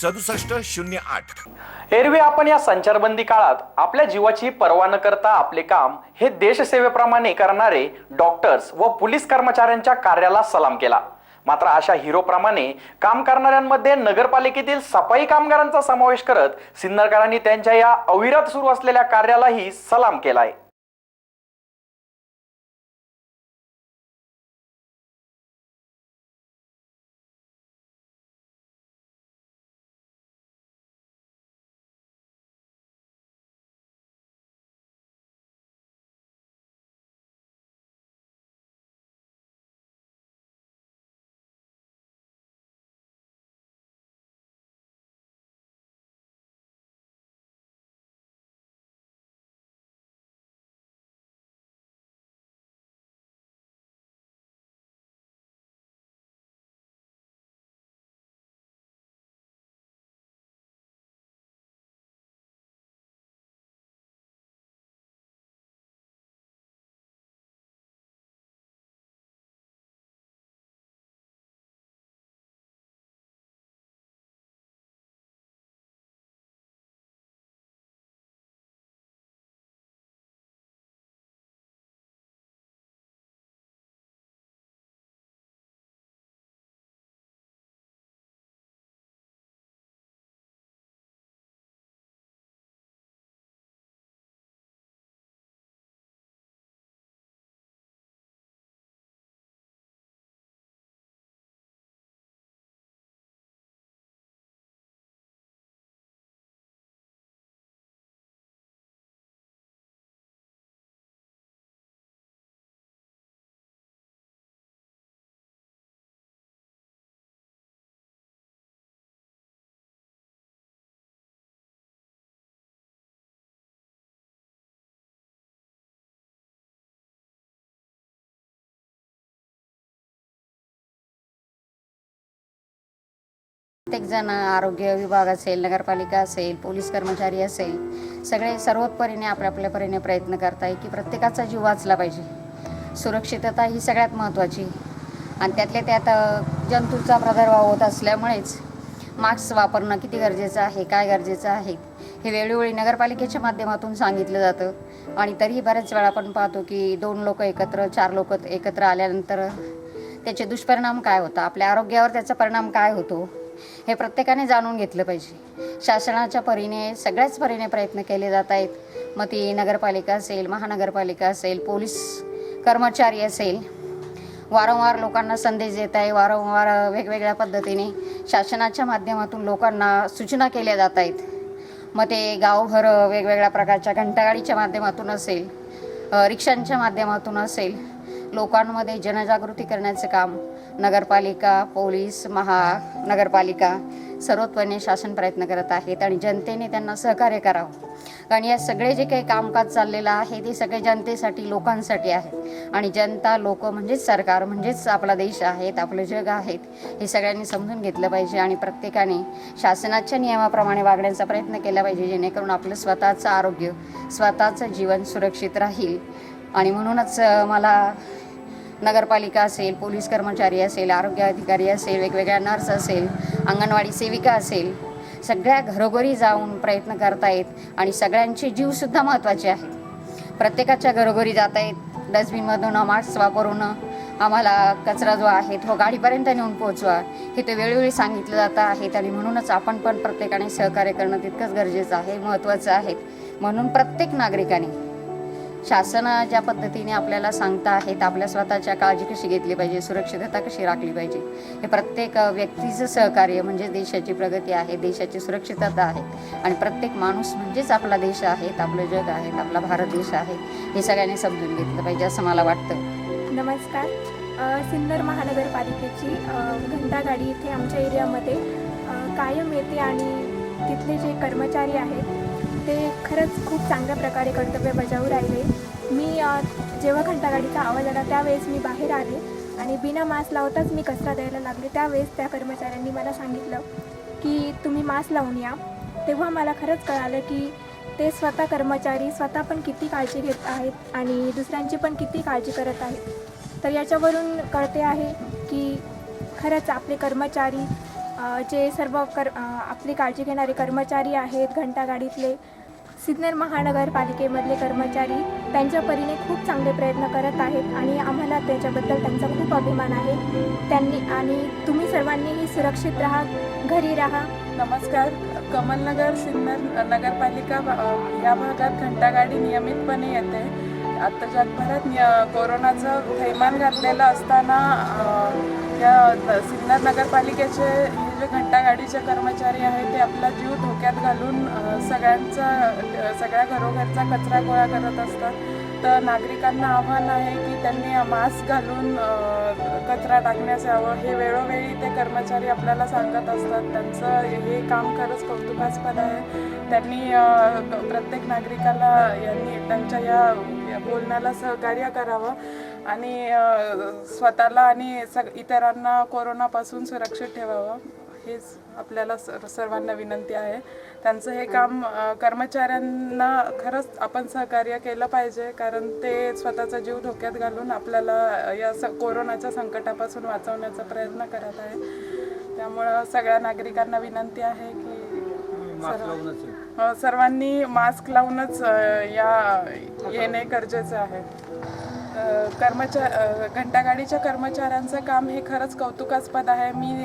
सदुसष्ट शून्य आठ. एरवी आपण या संचारबंदी काळात आपल्या जीवाची पर्वा न करता आपले काम हे देशसेवेप्रमाणे करणारे डॉक्टर्स व पोलीस कर्मचाऱ्यांच्या कार्याला सलाम केला. मात्र अशा हिरोप्रमाणे काम करणाऱ्यांमध्ये नगरपालिकेतील सफाई कामगारांचा समावेश करत सिन्नरकरांनी त्यांच्या या अविरत सुरू असलेल्या कार्यालाही सलाम केलाय. प्रत्येकजण आरोग्य विभाग असेल नगरपालिका असेल पोलीस कर्मचारी असेल सगळे सर्वोत्परीने आपल्या आपल्या परीने प्रयत्न करताय की प्रत्येकाचा जीव वाचला पाहिजे. सुरक्षितता ही सगळ्यात महत्त्वाची. आणि त्यातल्या त्यात जंतूचा प्रादुर्भाव होत असल्यामुळेच मास्क वापरणं किती गरजेचं आहे काय गरजेचं आहे हे वेळोवेळी नगरपालिकेच्या माध्यमातून सांगितलं जातं. आणि तरीही बऱ्याच वेळा आपण पाहतो की दोन लोक एकत्र चार लोक एकत्र आल्यानंतर त्याचे दुष्परिणाम काय होतं आपल्या आरोग्यावर त्याचा परिणाम काय होतो? हे प्रत्येकाने जाणून घेतलं पाहिजे. शासनाच्या परीने सगळ्याच परीने प्रयत्न केले जात आहेत. मग ती नगरपालिका असेल महानगरपालिका असेल पोलीस कर्मचारी असेल वारंवार लोकांना संदेश देत आहे वारंवार वेगवेगळ्या पद्धतीने शासनाच्या माध्यमातून लोकांना सूचना केल्या जात आहेत. मग ते गावभर वेगवेगळ्या प्रकारच्या घंटागाडीच्या माध्यमातून असेल रिक्षांच्या माध्यमातून असेल लोकांमध्ये जनजागृती करण्याचं काम नगरपालिका पोलीस महानगरपालिका सर्वत्वने शासन प्रयत्न करत आहेत आणि जनतेने त्यांना सहकार्य करावं. कारण या सगळे जे काही कामकाज चाललेलं आहे ते सगळे जनतेसाठी लोकांसाठी आहे. आणि जनता लोक म्हणजेच सरकार म्हणजेच आपला देश आहेत आपलं जग आहेत हे सगळ्यांनी समजून घेतलं पाहिजे आणि प्रत्येकाने शासनाच्या नियमाप्रमाणे वागण्याचा प्रयत्न केला पाहिजे जेणेकरून आपलं स्वतःचं आरोग्य स्वतःचं जीवन सुरक्षित राहील. आणि म्हणूनच मला नगरपालिका असेल पोलीस कर्मचारी असेल आरोग्य अधिकारी असेल वेगवेगळ्या नर्स असेल अंगणवाडी सेविका असेल सगळ्या घरोघरी जाऊन प्रयत्न करतायत आणि सगळ्यांचे जीवसुद्धा महत्त्वाचे आहेत. प्रत्येकाच्या घरोघरी जात आहेत डस्टबिनमधून मास्क वापरून आम्हाला कचरा जो आहे तो गाडीपर्यंत नेऊन पोहोचवा. हे ते वेळोवेळी सांगितलं जातं आहेत आणि म्हणूनच आपण पण प्रत्येकाने सहकार्य करणं तितकंच गरजेचं आहे महत्त्वाचं आहे. म्हणून प्रत्येक नागरिकाने शासन ज्या पद्धतीने आपल्याला सांगता आहेत आपल्या स्वतःच्या काळजी कशी घेतली पाहिजे सुरक्षितता कशी राखली पाहिजे हे प्रत्येक व्यक्तीचं सहकार्य म्हणजे देशाची प्रगती आहे देशाची सुरक्षितता आहे. आणि प्रत्येक माणूस म्हणजेच आपला देश आहे आपलं जग आहे आपला भारत देश आहे हे सगळ्यांनी समजून घेतलं पाहिजे असं मला वाटतं. नमस्कार. सिन्नर महानगरपालिकेची घंटागाडी इथे आमच्या एरियामध्ये कायम येते आणि तिथले जे कर्मचारी आहेत ते खरंच खूप चांगल्या प्रकारे कर्तव्य बजावू राहिले. मी जेव्हा घंटागाडीचा आवाज आला त्यावेळेस मी बाहेर आले आणि बिना मास्क लावताच मी कचरा द्यायला लागले. त्यावेळेस त्या कर्मचाऱ्यांनी मला सांगितलं की तुम्ही मास्क लावून या. तेव्हा मला खरंच कळालं की ते स्वतः कर्मचारी स्वतः पण किती काळजी घेत आहेत आणि दुसऱ्यांची पण किती काळजी करत आहेत. तर याच्यावरून कळते आहे की खरंच आपले कर्मचारी जे सर्व कर आपली काळजी घेणारे कर्मचारी आहेत घंटागाडीतले सिन्नर महानगरपालिकेमधले कर्मचारी त्यांच्या परीने खूप चांगले प्रयत्न करत आहेत आणि आम्हाला त्याच्याबद्दल त्यांचा खूप अभिमान आहे. त्यांनी आणि तुम्ही सर्वांनीही सुरक्षित राहा घरी राहा. नमस्कार. कमलनगर सिन्नर नगरपालिका या भागात घंटागाडी नियमितपणे येते. आता जगभरात कोरोनाचं थैमान घातलेलं असताना या न- सिन्नर नगरपालिकेचे हे जे घंटागाडीचे कर्मचारी आहेत ते आपला जीव धोक्यात घालून सगळ्यांचा सगळ्या घरोघरचा कचरा गोळा करत असतात. तर नागरिकांना आव्हान आहे की त्यांनी मास्क घालून कचरा टाकण्यास यावं. हे वेळोवेळी ते कर्मचारी आपल्याला सांगत असतात. त्यांचं हे काम खरंच कौतुकास्पद आहे. त्यांनी प्रत्येक नागरिकाला यांनी त्यांच्या या बोलण्याला सहकार्य करावं आणि स्वतःला आणि सग इतरांना कोरोनापासून सुरक्षित ठेवावं. हेच आपल्याला सर सर्वांना विनंती आहे. त्यांचं हे काम कर्मचाऱ्यांना खरंच आपण सहकार्य केलं पाहिजे कारण ते स्वतःचा जीव धोक्यात घालून आपल्याला या स कोरोनाच्या संकटापासून वाचवण्याचा प्रयत्न करत आहे. त्यामुळं सगळ्या नागरिकांना विनंती आहे की अ, सर्वांनी मास्क लावूनच या येणे गरजेचं आहे. कर्मचार घंटागाडीच्या कर्मचाऱ्यांचं काम हे खरंच कौतुकास्पद आहे. मी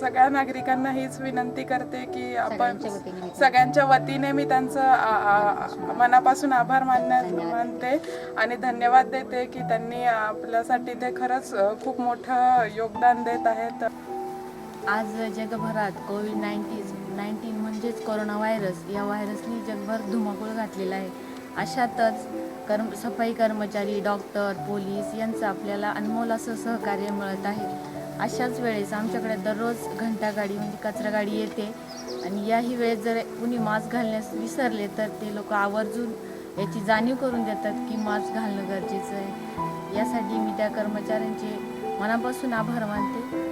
सगळ्या नागरिकांना हीच विनंती करते की आपण सगळ्यांच्या वतीने मी त्यांचं मनापासून आभार मानण्यात मानते आणि धन्यवाद देते की त्यांनी आपल्यासाठी ते खरंच खूप मोठं योगदान देत आहेत. आज जगभरात कोविड नाईन्टीन नाईन्टीन म्हणजेच कोरोना व्हायरस या व्हायरसने जगभर धुमाकूळ घातलेला आहे. अशातच कर्म सफाई कर्मचारी डॉक्टर पोलीस यांचं आपल्याला अनमोल असं सहकार्य मिळत आहे. अशाच वेळेस आमच्याकडे दररोज घंटा गाडी म्हणजे कचरा गाडी येते. आणि याही वेळेस जर कुणी मास्क घालण्यास विसरले तर ते लोक आवर्जून याची जाणीव करून देतात की मास्क घालणं गरजेचं आहे. यासाठी मी त्या कर्मचाऱ्यांचे मनापासून आभार मानते.